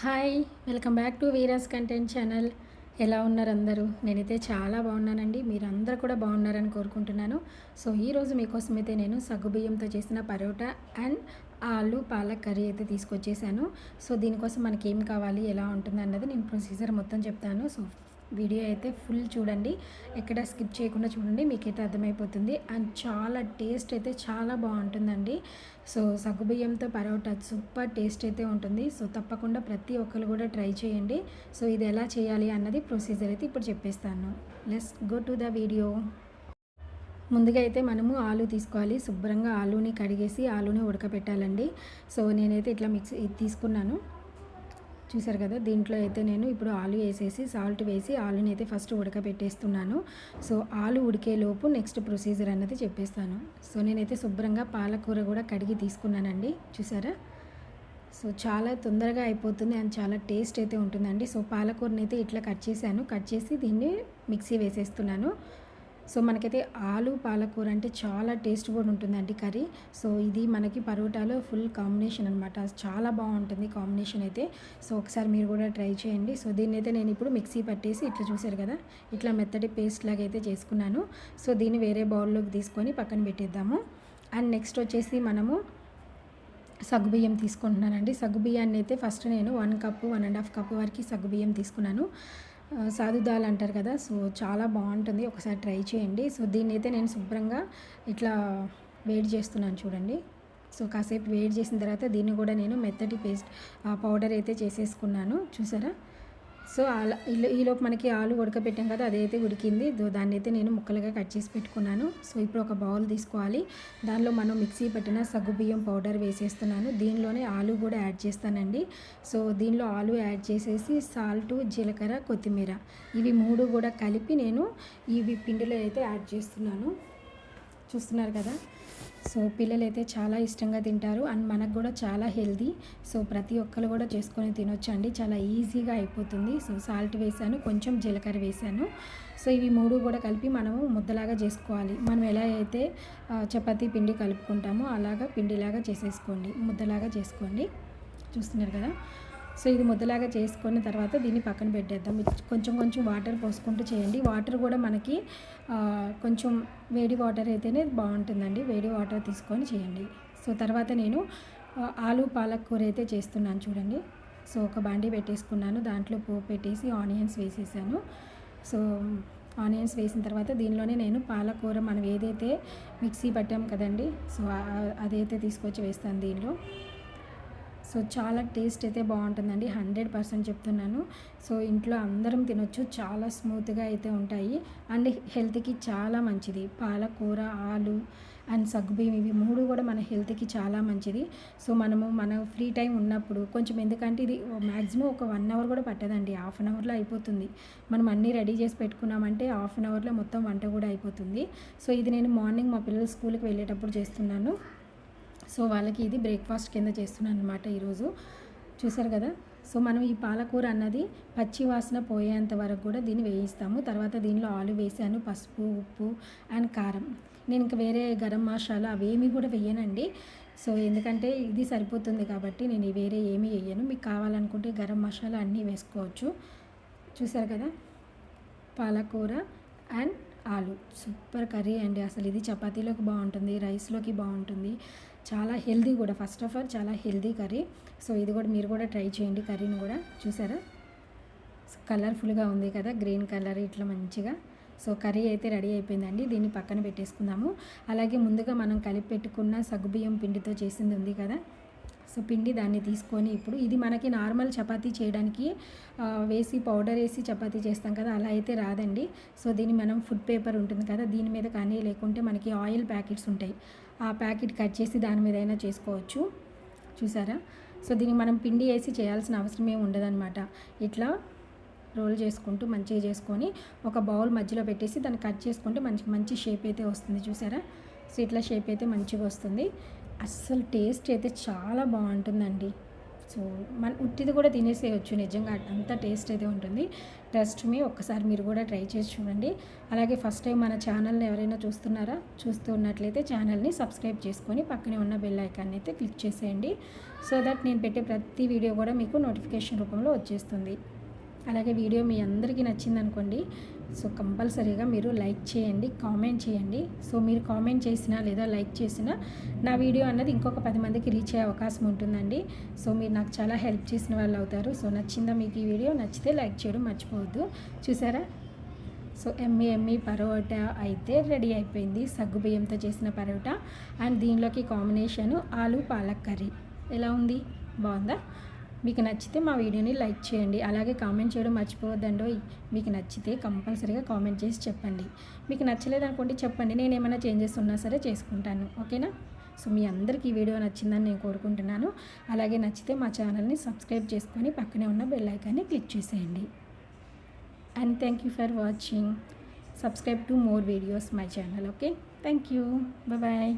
Hi welcome back to Veera's content channel. ఎలా ఉన్నారు అందరూ? నేనైతే చాలా బాగున్నానండి. మీరు కూడా బాగున్నారని కోరుకుంటున్నాను. సో ఈరోజు మీకోసం అయితే నేను సగ్గుబియ్యంతో చేసిన పరోటా అండ్ ఆలు పాలక్ కర్రీ అయితే తీసుకొచ్చేసాను. సో దీనికోసం మనకి ఏం కావాలి ఎలా ఉంటుంది అన్నది నేను ప్రొసీజర్ మొత్తం చెప్తాను. సో వీడియో అయితే ఫుల్ చూడండి. ఎక్కడ స్కిప్ చేయకుండా చూడండి మీకైతే అర్థమైపోతుంది. అండ్ చాలా టేస్ట్ అయితే చాలా బాగుంటుందండి. సో సగ్గుబియ్యంతో పరోటా సూపర్ టేస్ట్ అయితే ఉంటుంది. సో తప్పకుండా ప్రతి ఒక్కరు కూడా ట్రై చేయండి. సో ఇది ఎలా చేయాలి అన్నది ప్రొసీజర్ అయితే ఇప్పుడు చెప్పేస్తాను. Let's go to the video. ముందుగా అయితే మనము ఆలు తీసుకోవాలి. శుభ్రంగా ఆలుని కడిగేసి ఆలుని ఉడకపెట్టాలండి. సో నేనైతే ఇట్లా మిక్స్ తీసుకున్నాను. చూసారు కదా దీంట్లో అయితే నేను ఇప్పుడు ఆలు వేసేసి సాల్ట్ వేసి ఆలుని అయితే ఫస్ట్ ఉడకబెట్టేస్తున్నాను. సో ఆలు ఉడికేలోపు నెక్స్ట్ ప్రొసీజర్ అన్నది చెప్పేస్తాను. సో నేనైతే శుభ్రంగా పాలకూర కూడా కడిగి తీసుకున్నానండి. చూసారా? సో చాలా తొందరగా అయిపోతుంది అండ్ చాలా టేస్ట్ అయితే ఉంటుందండి. సో పాలకూరని అయితే ఇట్లా కట్ చేశాను. కట్ చేసి దీన్ని మిక్సీ వేసేస్తున్నాను. సో మనకైతే ఆలు పాలకూర అంటే చాలా టేస్ట్ కూడా ఉంటుందండి కర్రీ. సో ఇది మనకి పరోటాలో ఫుల్ కాంబినేషన్ అనమాట చాలా బాగుంటుంది కాంబినేషన్ అయితే. సో ఒకసారి మీరు కూడా ట్రై చేయండి. సో దీన్ని అయితే నేను ఇప్పుడు మిక్సీ పట్టేసి ఇట్లా చూసారు కదా ఇట్లా మెత్తటి పేస్ట్ లాగా అయితే చేసుకున్నాను. సో దీన్ని వేరే బౌల్లోకి తీసుకొని పక్కన పెట్టేద్దాము. అండ్ నెక్స్ట్ వచ్చేసి మనము సగ్గుబియ్యం తీసుకుంటున్నానండి. సగ్గుబియ్యాన్ని అయితే ఫస్ట్ నేను one cup one and half cup వరకు సగ్గుబియ్యం తీసుకున్నాను. సాధుదాల్ అంటారు కదా సో చాలా బాగుంటుంది. ఒకసారి ట్రై చేయండి. సో దీన్ని అయితే నేను శుభ్రంగా ఇట్లా వేడి చేస్తున్నాను చూడండి. సో కాసేపు వేడి చేసిన తర్వాత దీన్ని కూడా నేను మెత్తటి పేస్ట్ పౌడర్ అయితే చేసేసుకున్నాను. చూసారా? సో అలా ఈలోపు మనకి ఆలు ఉడకబెట్టాం కదా అదైతే ఉడికింది. దాన్ని అయితే నేను ముక్కలుగా కట్ చేసి పెట్టుకున్నాను. సో ఇప్పుడు ఒక బౌల్ తీసుకోవాలి. దానిలో మనం మిక్సీ పెట్టిన సగ్గుబియ్యం పౌడర్ వేసేస్తున్నాను. దీనిలోనే ఆలు కూడా యాడ్ చేస్తానండి. సో దీనిలో ఆలు యాడ్ చేసేసి సాల్ట్ జీలకర్ర కొత్తిమీర ఇవి మూడు కూడా కలిపి నేను ఇవి పిండిలో అయితే యాడ్ చేస్తున్నాను. చూస్తున్నారు కదా. సో పిల్లలు అయితే చాలా ఇష్టంగా తింటారు. అండ్ మనకు కూడా చాలా హెల్దీ సో ప్రతి ఒక్కరు కూడా చేసుకొని తినొచ్చు అండి చాలా ఈజీగా అయిపోతుంది. సో సాల్ట్ వేసాను కొంచెం జీలకర్ర వేసాను. సో ఇవి మూడు కూడా కలిపి మనము ముద్దలాగా చేసుకోవాలి. మనం ఎలా అయితే చపాతీ పిండి కలుపుకుంటామో అలాగా పిండిలాగా చేసేసుకోండి. ముద్దలాగా చేసుకోండి. చూస్తున్నారు కదా. సో ఇది ముద్దలాగా చేసుకున్న తర్వాత దీన్ని పక్కన పెట్టేద్దాం. కొంచెం కొంచెం వాటర్ పోసుకుంటూ చేయండి. వాటర్ కూడా మనకి కొంచెం వేడి వాటర్ అయితేనే బాగుంటుందండి. వేడి వాటర్ తీసుకొని చేయండి. సో తర్వాత నేను ఆలు పాలక్ కూర అయితే చేస్తున్నాను చూడండి. సో ఒక బండి పెట్టేసుకున్నాను. దాంట్లో పోపు పెట్టేసి ఆనియన్స్ వేసేసాను. సో ఆనియన్స్ వేసిన తర్వాత దీనిలోనే నేను పాలకూర మనం ఏదైతే మిక్సీ పట్టాం కదండి సో అదైతే తీసుకొచ్చి వేస్తాను దీనిలో. సో చాలా టేస్ట్ అయితే బాగుంటుందండి. హండ్రెడ్ పర్సెంట్ చెప్తున్నాను. సో ఇంట్లో అందరం తినొచ్చు. చాలా స్మూత్గా అయితే ఉంటాయి. అండ్ హెల్త్కి చాలా మంచిది. పాలకూర ఆలు అండ్ సగ్గుబియ్యం ఇవి మూడు కూడా మన హెల్త్కి చాలా మంచిది. సో మనము మన ఫ్రీ టైం ఉన్నప్పుడు కొంచెం ఎందుకంటే ఇది మ్యాక్సిమం ఒక వన్ అవర్ కూడా పట్టదండి. హాఫ్ అన్ అవర్లో అయిపోతుంది. మనం అన్నీ రెడీ చేసి పెట్టుకున్నామంటే హాఫ్ అన్ అవర్లో మొత్తం వంట కూడా అయిపోతుంది. సో ఇది నేను మార్నింగ్ మా పిల్లలు స్కూల్కి వెళ్ళేటప్పుడు చేస్తున్నాను. సో వాళ్ళకి ఇది బ్రేక్ఫాస్ట్ కింద చేస్తున్నాను అనమాట ఈరోజు. చూసారు కదా? సో మనం ఈ పాలకూర అన్నది పచ్చి వాసన పోయేంత వరకు కూడా దీన్ని వేయిస్తాము. తర్వాత దీనిలో ఆలు వేసాను పసుపు ఉప్పు అండ్ కారం. నేను ఇంకా వేరే గరం మసాలా అవేమీ కూడా వేయనండి. సో ఎందుకంటే ఇది సరిపోతుంది కాబట్టి నేను వేరే ఏమీ వేయను. మీకు కావాలనుకుంటే గరం మసాలా అన్నీ వేసుకోవచ్చు. చూసారు కదా? పాలకూర అండ్ ఆలు. సూపర్ కర్రీ అండి. అసలు ఇది చపాతీలోకి బాగుంటుంది రైస్లోకి బాగుంటుంది. చాలా హెల్దీ కూడా. ఫస్ట్ ఆఫ్ ఆల్ చాలా హెల్దీ కర్రీ. సో ఇది కూడా మీరు కూడా ట్రై చేయండి కర్రీని కూడా. చూసారా? కలర్ఫుల్గా ఉంది కదా గ్రీన్ కలర్ ఇట్లా మంచిగా. సో కర్రీ అయితే రెడీ అయిపోయిందండి. దీన్ని పక్కన పెట్టేసుకుందాము. అలాగే ముందుగా మనం కలిపి పెట్టుకున్న సగ్గుబియ్యం పిండితో చేసింది ఉంది కదా సో పిండి దాన్ని తీసుకొని ఇప్పుడు ఇది మనకి నార్మల్ చపాతీ చేయడానికి వేసి పౌడర్ వేసి చపాతీ చేస్తాం కదా అలా అయితే రాదండి. సో దీన్ని మనం ఫుడ్ పేపర్ ఉంటుంది కదా దీని మీద కానీ లేకుంటే మనకి ఆయిల్ ప్యాకెట్స్ ఉంటాయి. ఆ ప్యాకెట్ కట్ చేసి దాని మీద అయినా చేసుకోవచ్చు. చూసారా? సో దీన్ని మనం పిండి వేసి చేయాల్సిన అవసరం ఉండదన్నమాట. ఇట్లా రోల్ చేసుకుంటూ మంచిగా చేసుకొని ఒక బౌల్ మధ్యలో పెట్టేసి దాన్ని కట్ చేసుకుంటే మంచి మంచి షేప్ అయితే వస్తుంది. చూసారా? సో ఇట్లా షేప్ అయితే మంచిగా వస్తుంది. అస్సలు టేస్ట్ అయితే చాలా బాగుంటుందండి. సో మన ఉట్టిది కూడా తినేసేయచ్చు నిజంగా. అంత టేస్ట్ అయితే ఉంటుంది. ట్రస్ట్ మీ ఒక్కసారి మీరు కూడా ట్రై చేసి చూడండి. అలాగే ఫస్ట్ టైం మన ఛానల్ని ఎవరైనా చూస్తున్నారా చూస్తూ ఉన్నట్లయితే ఛానల్ని సబ్స్క్రైబ్ చేసుకొని పక్కనే ఉన్న బెల్ ఐకాన్ని అయితే క్లిక్ చేసేయండి. సో దట్ నేను పెట్టే ప్రతి వీడియో కూడా మీకు నోటిఫికేషన్ రూపంలో వచ్చేస్తుంది. అలాగే వీడియో మీ అందరికీ నచ్చింది అనుకోండి సో కంపల్సరీగా మీరు లైక్ చేయండి కామెంట్ చేయండి. సో మీరు కామెంట్ చేసినా లేదా లైక్ చేసినా నా వీడియో అన్నది ఇంకొక పది మందికి రీచ్ అయ్యే అవకాశం ఉంటుందండి. సో మీరు నాకు చాలా హెల్ప్ చేసిన వాళ్ళు అవుతారు. సో నచ్చిందా మీకు ఈ వీడియో? నచ్చితే లైక్ చేయడం మర్చిపోవద్దు. చూసారా? సో ఎమ్మి ఎమ్మి పరోటా అయితే రెడీ అయిపోయింది. సగ్గు బియ్యంతో చేసిన పరోటా. అండ్ దీనిలోకి కాంబినేషను ఆలు పాలక్ కర్రీ. ఎలా ఉంది? బాగుందా? మీకు నచ్చితే మా వీడియోని లైక్ చేయండి. అలాగే కామెంట్ చేయడం మర్చిపోవద్దండి. మీకు నచ్చితే కంపల్సరీగా కామెంట్ చేసి చెప్పండి. మీకు నచ్చలేదు అనుకోండి చెప్పండి. నేను ఏమైనా చేంజెస్ ఉన్నా సరే చేసుకుంటాను. ఓకేనా? సో మీ అందరికీ ఈ వీడియో నచ్చిందని నేను కోరుకుంటున్నాను. అలాగే నచ్చితే మా ఛానల్ని సబ్స్క్రైబ్ చేసుకొని పక్కనే ఉన్న బెల్ ఐకాన్ని క్లిక్ చేసేయండి. And thank you for watching. Subscribe to more videos my channel. Okay? Thank you. Bye.